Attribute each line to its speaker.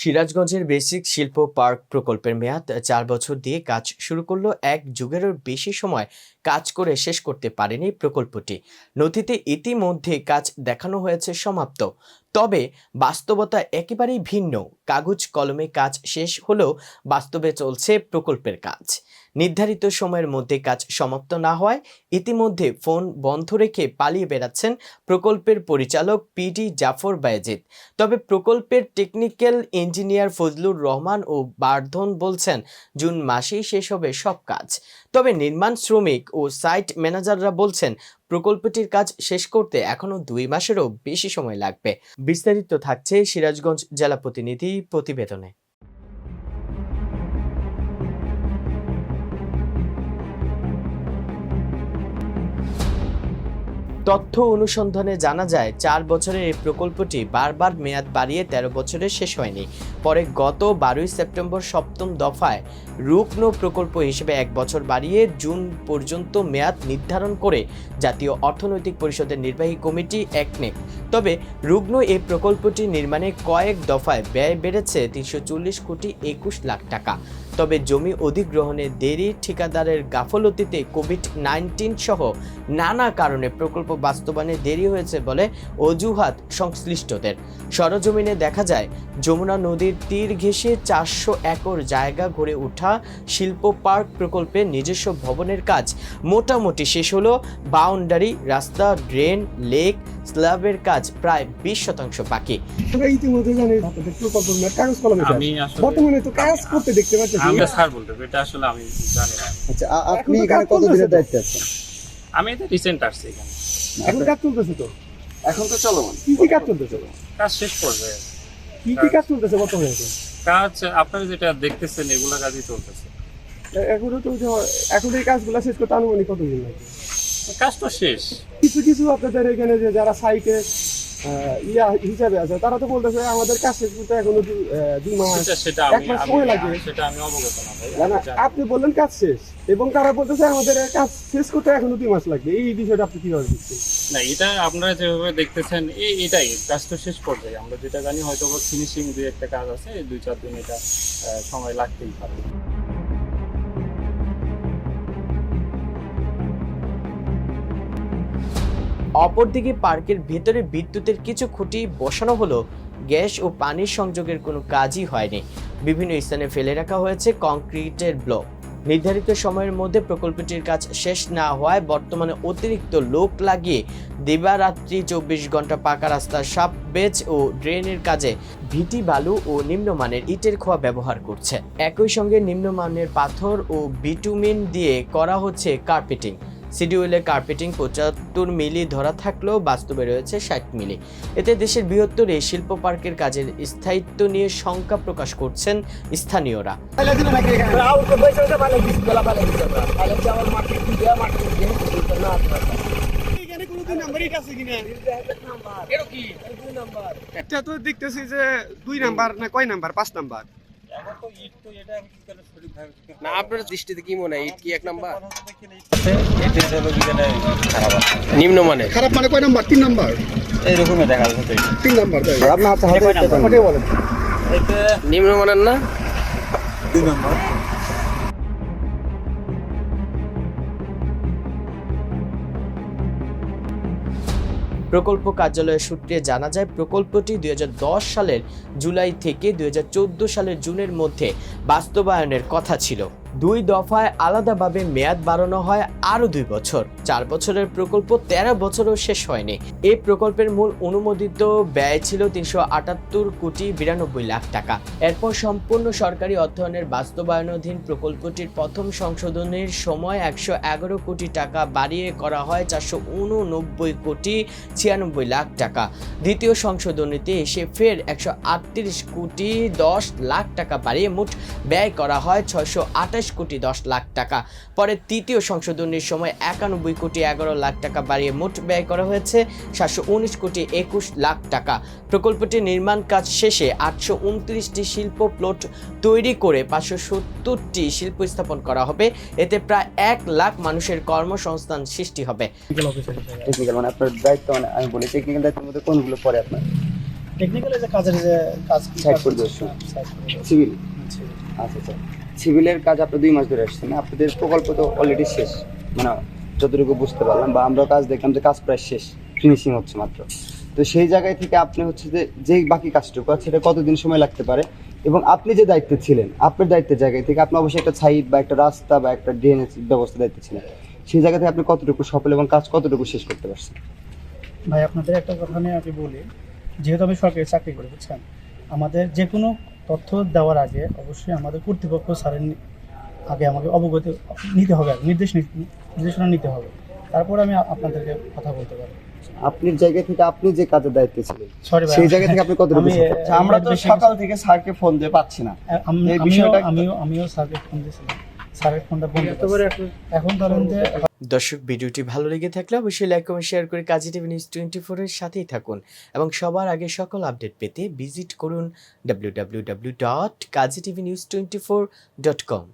Speaker 1: সিরাজগঞ্জের বেসিক শিল্প পার্ক প্রকল্পের মেয়াদ চার বছর দিয়ে কাজ শুরু করল। এক যুগেরও বেশি সময় কাজ করে শেষ করতে পারেনি প্রকল্পটি। নথিতে ইতিমধ্যে কাজ দেখানো হয়েছে সমাপ্ত। তবে বাস্তবতা একেবারেই ভিন্ন। কাগজ কলমে কাজ শেষ হলেও বাস্তবে চলছে প্রকল্পের কাজ। নির্ধারিত সময়ের মধ্যে কাজ সমাপ্ত না হওয়ায় ইতিমধ্যে ফোন বন্ধ রেখে পালিয়ে বেড়াচ্ছেন প্রকল্পের পরিচালক পিডি জাফর বায়েজিদ। তবে প্রকল্পের টেকনিক্যাল ইঞ্জিনিয়ার ফজলুর রহমান ও বার্ধন বলছেন, জুন মাসেই শেষ হবে সব কাজ। তবে নির্মাণ শ্রমিক ও সাইট ম্যানেজাররা বলছেন প্রকল্পটির কাজ শেষ করতে এখনও দুই মাসেরও বেশি সময় লাগবে। বিস্তারিত থাকছে সিরাজগঞ্জ জেলা প্রতিনিধি প্রতিবেদনে। তথ্য অনুসন্ধানে জানা যায়, চার বছরের এই প্রকল্পটি বারবার মেয়াদ বাড়িয়ে তেরো বছরে শেষ হয়নি। পরে গত বারোই সেপ্টেম্বর সপ্তম দফায় রুগ্ন প্রকল্প হিসেবে এক বছর বাড়িয়ে জুন পর্যন্ত মেয়াদ নির্ধারণ করে জাতীয় অর্থনৈতিক পরিষদের নির্বাহী কমিটি একনেক। তবে রুগ্ন এই প্রকল্পটি নির্মাণে কয়েক দফায় ব্যয় বেড়েছে তিনশো চল্লিশ কোটি একুশ লাখ টাকা। তবে জমি অধিগ্রহণে দেরি ঠিকাদারের গাফলতিতে কোভিড নাইন্টিন সহ নানা কারণে প্রকল্প বাস্তবায়নে দেরি হয়েছে বলে অজুহাত সংশ্লিষ্টদের। সরজমিনে দেখা যায়, যমুনা নদীর তীর ঘেঁষে চারশো একর জায়গা গড়ে ওঠা শিল্প পার্ক প্রকল্পের নিজস্ব ভবনের কাজ মোটামুটি শেষ হলো। বাউন্ডারি, রাস্তা, ড্রেন, লেক স্ল্যাবের কাজ প্রায় বিশ শতাংশ বাকি।
Speaker 2: ইতিমধ্যে জানি আপনাদের প্রকল্প নেই, কাগজ কলমে কাজ।
Speaker 3: আমি আসলে
Speaker 2: বর্তমানে তো কাজ করতে দেখতে পাচ্ছি।
Speaker 3: স্যার বলতে এটা আসলে আমি জানি না।
Speaker 4: আচ্ছা
Speaker 2: এখন
Speaker 4: আপনি
Speaker 2: তো
Speaker 4: এখানে
Speaker 2: কাজ
Speaker 4: কত
Speaker 2: চলতেছে
Speaker 4: দিনের
Speaker 2: তো।
Speaker 4: দায়িত্বে আছেন?
Speaker 3: আমি এটা রিসেন্ট আসছি এখানে।
Speaker 2: এখন কাজ চলতেছে তো।
Speaker 4: এখন তো চলমান।
Speaker 2: কি কি কাজ চলতেছে?
Speaker 3: কাজ শেষ করবে।
Speaker 2: কি কি কাজ চলতেছে বর্তমানে?
Speaker 3: কাজ আপনারা যেটা দেখতেছেন এগুলা কাজই চলতেছে।
Speaker 2: এখনও তো এখন এই কাজগুলো শেষ করতে আনুমানিক কতদিন লাগবে?
Speaker 3: কাজ তো শেষ।
Speaker 2: কিছু কিছু আপনাদের এখানে যে যারা সাইটে ইয়া হিসাবে আছে তারা তো বলতেছে আমাদের কাজ শেষ করতে এখনও দুই মাস
Speaker 3: সেটা
Speaker 2: এক মাস সময় লাগে।
Speaker 3: সেটা আমি অবগত না।
Speaker 2: আপনি বললেন কাজ শেষ এবং তারা বলতেছে আমাদের কাজ শেষ করতে এখনও দুই মাস লাগবে। এই বিষয়টা আপনি কীভাবে দেখছেন
Speaker 3: না এটা আপনারা যেভাবে দেখতেছেন এই এটাই কাজ তো শেষ পর্যায়ে। আমরা যেটা জানি হয়তো ফিনিশিং দুই একটা কাজ আছে দুই চার দিন এটা সময় লাগতেই পারে।
Speaker 1: অপরদিকে পার্কের ভেতরে বিদ্যুতের কিছু খুঁটি বসানো হলো। গ্যাস ও পানির সংযোগের কোনো কাজই হয়নি। বিভিন্ন স্থানে ফেলে রাখা হয়েছে কংক্রিটের ব্লক। নির্ধারিত সময়ের মধ্যে প্রকল্পটির কাজ শেষ না হওয়ায় বর্তমানে অতিরিক্ত লোক লাগিয়ে দিবারাত্রি চব্বিশ ঘণ্টা পাকা রাস্তার সাপ বেচ ও ড্রেনের কাজে ভিটি, বালু ও নিম্নমানের ইটের খোয়া ব্যবহার করছে। একই সঙ্গে নিম্নমানের পাথর ও বিটুমিন দিয়ে করা হচ্ছে কার্পেটিং। সিডিউলে কার্পেটিং পঁচাত্তর মিলি ধরা থাকলেও বাস্তবে রয়েছে ষাট মিলি। এতে দেশের বৃহত্তর এই শিল্প পার্কের কাজের স্থায়িত্ব নিয়ে শঙ্কা প্রকাশ করছেন স্থানীয়রা।
Speaker 2: তো দেখতেছি যে দুই নাম্বার না কয় নাম্বার? পাঁচ নাম্বার।
Speaker 5: না আপনার দৃষ্টিতে কি মনে হয়? ইট কি এক নাম্বার? নিম্নমানের
Speaker 2: খারাপ মানে কয় নাম্বার? তিন নাম্বার?
Speaker 3: এইরকমই দেখা যাচ্ছে
Speaker 2: তিন নাম্বার তাই?
Speaker 4: আপনার হাতে হাতে দেখতে পান।
Speaker 2: ওটাই বলেন
Speaker 5: নিম্নমানের না?
Speaker 1: প্রকল্প কার্যালয়ের সূত্রে জানা যায়, প্রকল্পটি দুই হাজার দশ সালের জুলাই থেকে দুই হাজার চোদ্দ সালের জুনের মধ্যে বাস্তবায়নের কথা ছিল। দুই দফায় আলাদাভাবে মেয়াদ বাড়ানো হয় আরও দুই বছর। চার বছরের প্রকল্প তেরো বছরও শেষ হয়নি। এই প্রকল্পের মূল অনুমোদিত ব্যয় ছিল তিনশো আটাত্তর কোটি বিরানব্বই লাখ টাকা। এরপর সম্পূর্ণ সরকারি অর্থায়নের বাস্তবায়নাধীন প্রকল্পটির প্রথম সংশোধনের সময় একশো এগারো কোটি টাকা বাড়িয়ে করা হয় চারশো উননব্বই কোটি ছিয়ানব্বই লাখ টাকা। দ্বিতীয় সংশোধনীতে এসে ফের একশো আটত্রিশ কোটি দশ লাখ টাকা বাড়িয়ে মোট ব্যয় করা হয় ছয়শো আঠাশ কোটি দশ লাখ টাকা। পরে তৃতীয় সংশোধনীর সময় একানব্বই কোটি এগারো লাখ টাকা বাড়িয়ে মোট ব্যয় করা হয়েছে সাতশো উনিশ কোটি একুশ লাখ টাকা। প্রকল্পটির নির্মাণ কাজ শেষে আটশো উনত্রিশটি শিল্প প্লট তৈরি করে পাঁচশো সত্তরটি শিল্প স্থাপন করা হবে। এতে প্রায় এক লাখ মানুষের কর্মসংস্থান সৃষ্টি হবে।
Speaker 4: টেকনিক্যাল মানে আপনার দায়িত্ব মানে আমি বলি টেকনিক্যাল দায়িত্বের মধ্যে কোনগুলো পড়ে আপনার?
Speaker 6: টেকনিক্যালি যে কাজের যে কাজ কাজ
Speaker 4: পরিদর্শন। সিভিল আচ্ছা আচ্ছা। সিভিলের কাজ আপনি দুই মাস ধরে আসছেন আপনাদের প্রকল্প তো অলরেডি শেষ। মানে যতটুকু বুঝতে পারলাম বা আমরা কাজ দেখলাম যে কাজ প্রায় শেষ ফিনিশিং হচ্ছে মাত্র। তো সেই জায়গায় থেকে আপনি হচ্ছে যে, যেই বাকি কাজটুকু আছে, সেটা কতদিন সময় লাগতে পারে? এবং আপনি যে দায়িত্বে ছিলেন, আপনার দায়িত্বের জায়গায় থেকে আপনি অবশ্যই একটা সাইড বা একটা রাস্তা বা একটা ড্রেনেজ ব্যবস্থা দায়িত্বে ছিলেন। সেই জায়গা থেকে আপনি কতটুকু সফল এবং কাজ কতটুকু শেষ করতে পারছেন?
Speaker 6: ভাই, আপনাদের একটা কথা নিয়ে আমি বলি, যেহেতু আমি সরকারি চাকরি করি, বুঝছেন? আমাদের যে কোনো তথ্য দেওয়ার আগে অবশ্যই আমাদের কর্তৃপক্ষ স্যারের আগে আমাকে অবগত নিতে হবে নির্দেশ নির্দেশনা নিতে হবে। তারপর আমি আপনাদেরকে কথা বলতে পারি
Speaker 4: আপনার জায়গা থেকে আপনি যে কাজের দায়িত্বে ছিলেন
Speaker 6: সরি ভাই
Speaker 4: সেই জায়গা থেকে আপনি সফল?
Speaker 2: আমরা তো সকাল থেকে স্যারকে ফোন দিয়ে পাচ্ছি না। এই বিষয়টা-
Speaker 6: আমিও আমিও স্যারকে ফোন দিয়েছিলাম। স্যারের ফোনটা বন্ধ। এখন ধরেন যে
Speaker 1: দর্শক ভিডিওটি ভালো লেগে থাকলে অবশ্যই লাইক কমেন্ট শেয়ার করে কাজী টিভি নিউজ টোয়েন্টি ফোরের সাথেই থাকুন এবং সবার আগে সকল আপডেট পেতে ভিজিট করুন W W W dot Kazi TV news twenty four dot com